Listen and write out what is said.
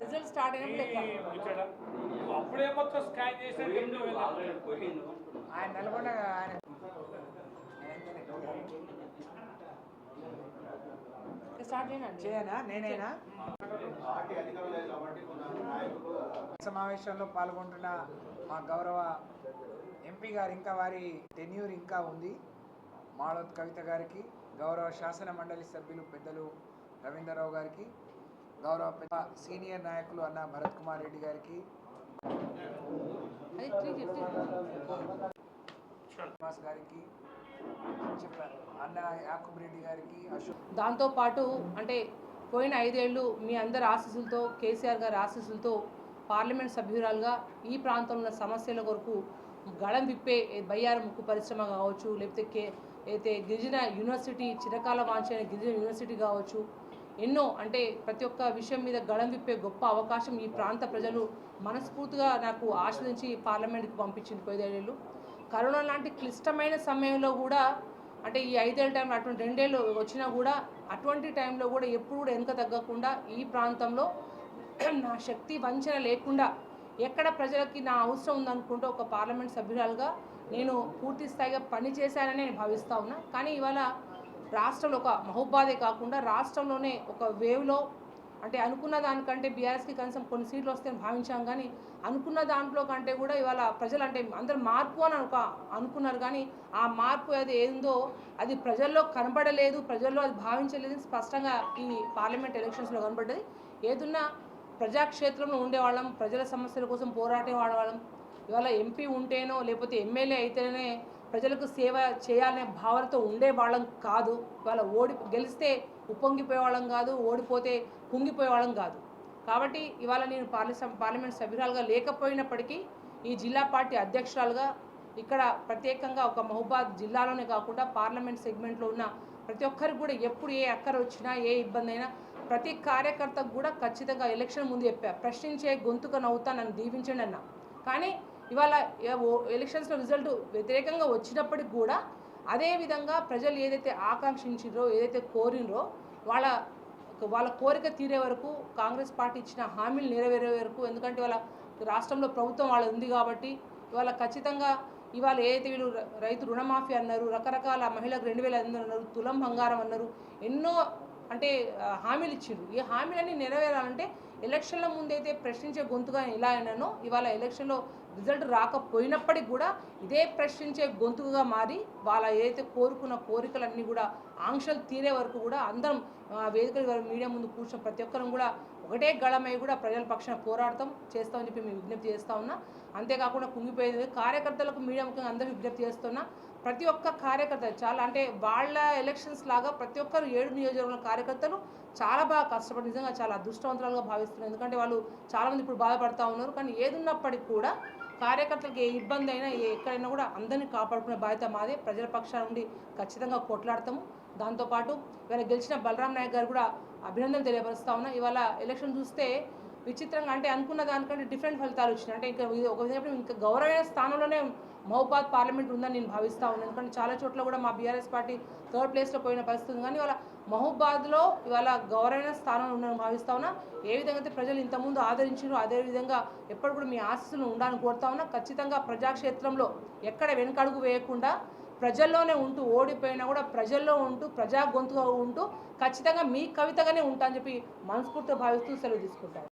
Result start అప్పుడే మొత్తం ఆయన నల్గొండ ఆయన స్టార్ట్ చేయనా? నేనైనా? సమావేశంలో పాల్గొంటున్న మా గౌరవ ఎంపీ గారు ఇంకా వారి టెన్యూర్ ఇంకా ఉంది. మాళోత్ కవిత గారికి గౌరవ శాసన మండలి సభ్యులు పెద్దలు రవీంద్రరావు గారికి గౌరవ పెద్ద సీనియర్ నాయకులు అన్న భరత్ కుమార్ రెడ్డి గారికి. శ్రీనివాస్ గారికి అన్న యాకబ్ రెడ్డి గారికి అశోక్ దాంతోపాటు అంటే పోయిన ఐదేళ్ళు మీ అందరి ఆశీస్సులతో కేసీఆర్ గారి ఆశీస్సులతో పార్లమెంట్ సభ్యురాలుగా ఈ ప్రాంతంలో సమస్యల కొరకు గళం విప్పే బయ్యారం ముక్కు పరిశ్రమ కావచ్చు లేకపోతే కే అయితే గిరిజన యూనివర్సిటీ చిరకాల వాంఛైన గిరిజన యూనివర్సిటీ కావచ్చు ఎన్నో అంటే ప్రతి ఒక్క విషయం మీద గళం విప్పే గొప్ప అవకాశం ఈ ప్రాంత ప్రజలు మనస్ఫూర్తిగా నాకు ఆస్వాదించి పార్లమెంట్కి పంపించింది కొద్దిదేళ్ళు కరోనా లాంటి క్లిష్టమైన సమయంలో కూడా అంటే ఈ ఐదేళ్ళ టైంలో అటువంటి రెండేళ్ళు వచ్చినా కూడా అటువంటి టైంలో కూడా ఎప్పుడు కూడా వెనుక తగ్గకుండా ఈ ప్రాంతంలో నా శక్తి వంచన లేకుండా ఎక్కడ ప్రజలకి నా అవసరం ఉందనుకుంటూ ఒక పార్లమెంట్ సభ్యురాలుగా నేను పూర్తి స్థాయిగా పని చేశానని నేను భావిస్తూ ఉన్నా. కానీ ఇవాళ రాష్ట్రంలో ఒక మహోబాధే కాకుండా రాష్ట్రంలోనే ఒక వేవ్లో అంటే అనుకున్న దానికంటే బీఆర్ఎస్కి కనీసం కొన్ని సీట్లు వస్తాయని భావించాం కానీ అనుకున్న దాంట్లో కంటే కూడా ఇవాళ ప్రజలు అంటే అందరు మార్పు అని అనుకో అనుకున్నారు. కానీ ఆ మార్పు అది ఏందో అది ప్రజల్లో కనబడలేదు ప్రజల్లో అది భావించలేదు స్పష్టంగా ఈ పార్లమెంట్ ఎలక్షన్స్లో కనబడ్డది. ఏదున్నా ప్రజాక్షేత్రంలో ఉండేవాళ్ళం ప్రజల సమస్యల కోసం పోరాటే వాళ్ళం ఇవాళ ఎంపీ ఉంటేనో లేకపోతే ఎమ్మెల్యే అయితేనే ప్రజలకు సేవ చేయాలనే భావనతో ఉండేవాళ్ళం కాదు. ఇవాళ ఓడి గెలిస్తే ఉప్పొంగిపోయేవాళ్ళం కాదు ఓడిపోతే కుంగిపోయేవాళ్ళం కాదు. కాబట్టి ఇవాళ నేను పార్లమెంట్ పార్లమెంట్ సభ్యురాలుగా లేకపోయినప్పటికీ ఈ జిల్లా పార్టీ అధ్యక్షురాలుగా ఇక్కడ ప్రత్యేకంగా ఒక మహబాద్ జిల్లాలోనే కాకుండా పార్లమెంట్ సెగ్మెంట్లో ఉన్న ప్రతి ఒక్కరికి కూడా ఎప్పుడు ఏ అక్కర వచ్చినా ఏ ఇబ్బంది అయినా ప్రతి కార్యకర్తకు కూడా ఖచ్చితంగా ఎలక్షన్ ముందు చెప్పా ప్రశ్నించే గొంతుక నవ్వుతా నన్ను దీవించండి అన్న. కానీ ఇవాళ ఓ- ఎలక్షన్స్లో రిజల్ట్ వ్యతిరేకంగా వచ్చినప్పటికి కూడా అదేవిధంగా ప్రజలు ఏదైతే ఆకాంక్షించారో ఏదైతే కోరినరో వాళ్ళ వాళ్ళ కోరిక తీరే వరకు కాంగ్రెస్ పార్టీ ఇచ్చిన హామీలు నెరవేరే వరకు ఎందుకంటే వాళ్ళ రాష్ట్రంలో ప్రభుత్వం వాళ్ళ ఉంది కాబట్టి ఇవాళ ఖచ్చితంగా ఇవాళ ఏదైతే వీళ్ళు రైతు రుణమాఫీ అన్నారు రకరకాల మహిళలకు రెండు వేల ఐదు అన్నారు తులం బంగారం అన్నారు ఎన్నో అంటే హామీలు ఇచ్చిండ్రు ఈ హామీలన్నీ నెరవేరాలంటే ఎలక్షన్ల ముందైతే ప్రశ్నించే గొంతుగా ఎలా అయినానో ఇవాళ ఎలక్షన్లో రిజల్ట్ రాకపోయినప్పటికి కూడా ఇదే ప్రశ్నించే గొంతుగా మారి వాళ్ళ ఏదైతే కోరుకున్న కోరికలన్నీ కూడా ఆంక్షలు తీరే వరకు కూడా అందరం వేదికల వరకు మీడియా ముందు కూర్చున్న ప్రతి ఒక్కరం కూడా ఒకటే గళమై కూడా ప్రజల పక్షాన పోరాడతాం చేస్తామని చెప్పి మేము విజ్ఞప్తి చేస్తూ ఉన్నా. అంతేకాకుండా కుంగిపోయేది కార్యకర్తలకు మీడియా ముఖ్యంగా అందరూ విజ్ఞప్తి చేస్తున్నా. ప్రతి ఒక్క కార్యకర్త చాలా అంటే వాళ్ళ ఎలక్షన్స్ లాగా ప్రతి ఒక్కరు ఏడు నియోజకవర్గాల కార్యకర్తలు చాలా బాగా కష్టపడి నిజంగా చాలా అదృష్టవంతులుగా భావిస్తున్నారు. ఎందుకంటే వాళ్ళు చాలామంది ఇప్పుడు బాధపడుతూ ఉన్నారు. కానీ ఏదున్నప్పటికీ కూడా కార్యకర్తలకు ఏ ఇబ్బంది అయినా ఏ ఎక్కడైనా కూడా అందరినీ కాపాడుకునే బాధ్యత మాదే. ప్రజల పక్షాన నుండి ఖచ్చితంగా కొట్లాడతాము. దాంతోపాటు ఇవాళ గెలిచిన బలరాం నాయక్ గారు కూడా అభినందనలు తెలియపరుస్తా ఉన్నా. ఇవాళ ఎలక్షన్ చూస్తే విచిత్రంగా అంటే అనుకున్న దానికంటే డిఫరెంట్ ఫలితాలు వచ్చినాయి. అంటే ఇంకా ఒక విధంగా ఇంకా గౌరవమైన స్థానంలోనే మహబాద్ పార్లమెంట్ ఉందని నేను భావిస్తా ఉన్నాను. ఎందుకంటే చాలా చోట్ల కూడా మా బీఆర్ఎస్ పార్టీ థర్డ్ ప్లేస్లో పోయిన పరిస్థితి ఉంది. కానీ ఇవాళ మహబాద్లో ఇవాళ గౌరవమైన స్థానంలో ఉందని భావిస్తా ఉన్నా. ఏ విధంగా అయితే ప్రజలు ఇంతకుముందు ఆదరించారో అదే విధంగా ఎప్పుడు కూడా మీ ఆశస్సులు ఉండాలని కోరుతా ఉన్నా. ఖచ్చితంగా ప్రజాక్షేత్రంలో ఎక్కడ వెనకడుగు వేయకుండా ప్రజల్లోనే ఉంటూ ఓడిపోయినా కూడా ప్రజల్లో ఉంటూ ప్రజా గొంతుగా ఉంటూ ఖచ్చితంగా మీ కవితగానే ఉంటా అని చెప్పి మనస్ఫూర్తిగా భావిస్తూ సెలవు తీసుకుంటారు